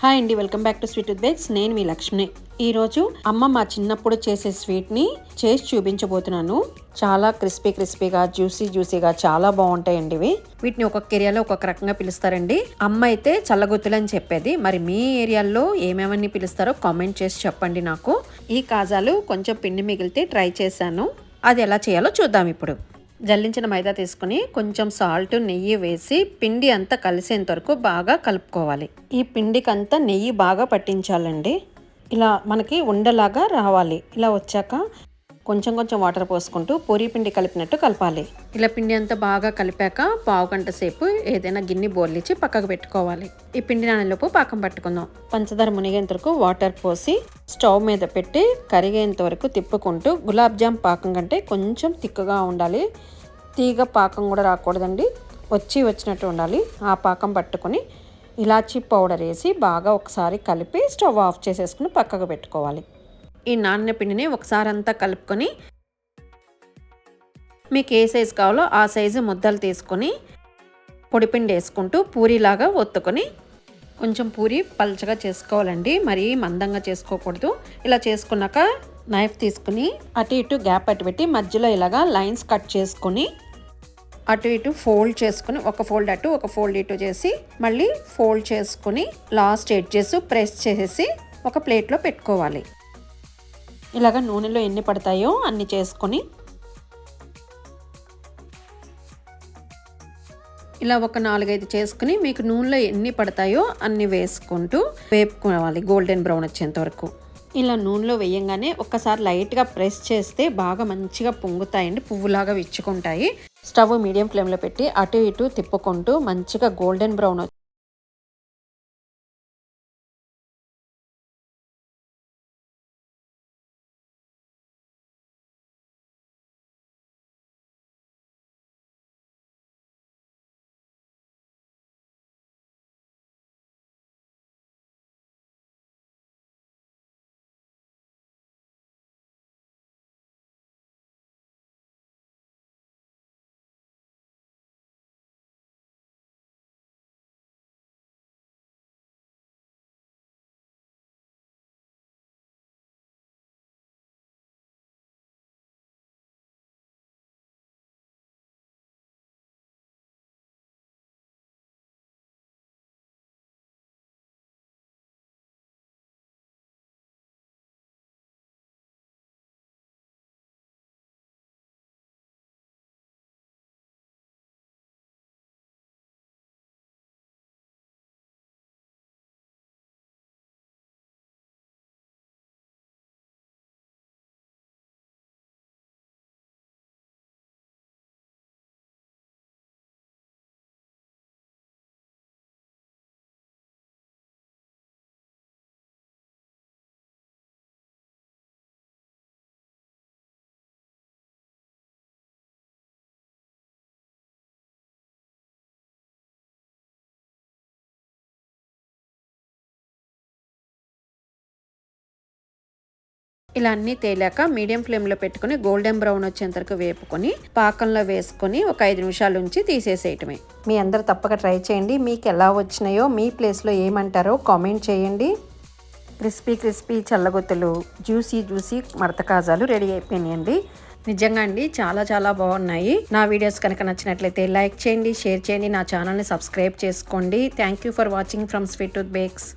Hi అండి welcome back to sweet bakes నేను మీ లక్ష్మిని ఈరోజు అమ్మ మా చిన్నప్పుడు చేసే స్వీట్ని చేసి చూపించబోతున్నాను. చాలా క్రిస్పీ క్రిస్పీగా జ్యూసీ జ్యూసీగా చాలా బాగుంటాయండి ఇవి. వీటిని ఒక్కొక్క ఏరియాలో ఒక్కొక్క రకంగా పిలుస్తారండి. అమ్మ అయితే చల్లగుత్తులు అని చెప్పేది. మరి మీ ఏరియాలో ఏమేమని పిలుస్తారో కామెంట్ చేసి చెప్పండి నాకు. ఈ కాజాలు కొంచెం పిండి మిగిలితే ట్రై చేశాను. అది ఎలా చేయాలో చూద్దాం ఇప్పుడు. జల్లించిన మైదా తీసుకుని కొంచెం సాల్ట్ నెయ్యి వేసి పిండి అంతా కలిసేంత వరకు బాగా కలుపుకోవాలి. ఈ పిండికి అంతా నెయ్యి బాగా పట్టించాలండి. ఇలా మనకి ఉండలాగా రావాలి. ఇలా వచ్చాక కొంచెం కొంచెం వాటర్ పోసుకుంటూ పూరి పిండి కలిపినట్టు కలపాలి. ఇలా పిండి అంతా బాగా కలిపాక పావు గంట సేపు ఏదైనా గిన్నె బోర్లిచ్చి పక్కకు పెట్టుకోవాలి. ఈ పిండి నానలోపు పాకం పట్టుకుందాం. పంచదార మునిగేంత వరకు వాటర్ పోసి స్టవ్ మీద పెట్టి కరిగేంత వరకు తిప్పుకుంటూ గులాబ్ జామ్ పాకం కంటే కొంచెం తిక్కుగా ఉండాలి. తీగ పాకం కూడా రాకూడదండి. వచ్చి వచ్చినట్టు ఉండాలి. ఆ పాకం పట్టుకొని ఇలాచీ పౌడర్ వేసి బాగా ఒకసారి కలిపి స్టవ్ ఆఫ్ చేసేసుకుని పక్కకు పెట్టుకోవాలి. ఈ నాణ్య పిండిని ఒకసారి అంతా కలుపుకొని మీకు ఏ సైజు కావాలో ఆ సైజు ముద్దలు తీసుకొని పొడిపిండి వేసుకుంటూ పూరిలాగా ఒత్తుకొని కొంచెం పూరి పల్చగా చేసుకోవాలండి. మరీ మందంగా చేసుకోకూడదు. ఇలా చేసుకున్నాక నైఫ్ తీసుకుని అటు ఇటు గ్యాప్ అటు పెట్టి మధ్యలో ఇలాగా లైన్స్ కట్ చేసుకొని అటు ఇటు ఫోల్డ్ చేసుకుని ఒక ఫోల్డ్ అటు ఒక ఫోల్డ్ ఇటు చేసి మళ్ళీ ఫోల్డ్ చేసుకుని లాస్ట్ ఎడ్జెస్ ప్రెస్ చేసేసి ఒక ప్లేట్లో పెట్టుకోవాలి. ఇలాగ నూనెలో ఎన్ని పడతాయో అన్ని చేసుకొని ఇలా ఒక నాలుగైదు చేసుకుని మీకు నూనెలో ఎన్ని పడతాయో అన్ని వేసుకుంటూ వేపుకోవాలి గోల్డెన్ బ్రౌన్ వచ్చేంత వరకు. ఇలా నూనెలో వేయంగానే ఒక్కసారి లైట్గా ప్రెస్ చేస్తే బాగా మంచిగా పొంగుతాయండి పువ్వులాగా విచ్చుకుంటాయి. స్టవ్ మీడియం ఫ్లేమ్లో పెట్టి అటు ఇటు తిప్పుకుంటూ మంచిగా గోల్డెన్ బ్రౌన్ ఇలా అన్నీ తేలాక మీడియం ఫ్లేమ్లో పెట్టుకుని గోల్డెన్ బ్రౌన్ వచ్చేంత వరకు వేపుకొని పాకంలో వేసుకొని ఒక ఐదు నిమిషాల నుంచి తీసేసేయటమే. మీ అందరు తప్పక ట్రై చేయండి. మీకు ఎలా వచ్చినాయో మీ ప్లేస్లో ఏమంటారో కామెంట్ చేయండి. క్రిస్పీ క్రిస్పీ చల్లగొత్తులు జ్యూసీ జ్యూసీ మడత కాజాలు రెడీ అయిపోయినాయండి. నిజంగా అండి చాలా చాలా బాగున్నాయి. నా వీడియోస్ కనుక నచ్చినట్లయితే లైక్ చేయండి షేర్ చేయండి. నా ఛానల్ని సబ్స్క్రైబ్ చేసుకోండి. Thank you for watching from sweet tooth bakes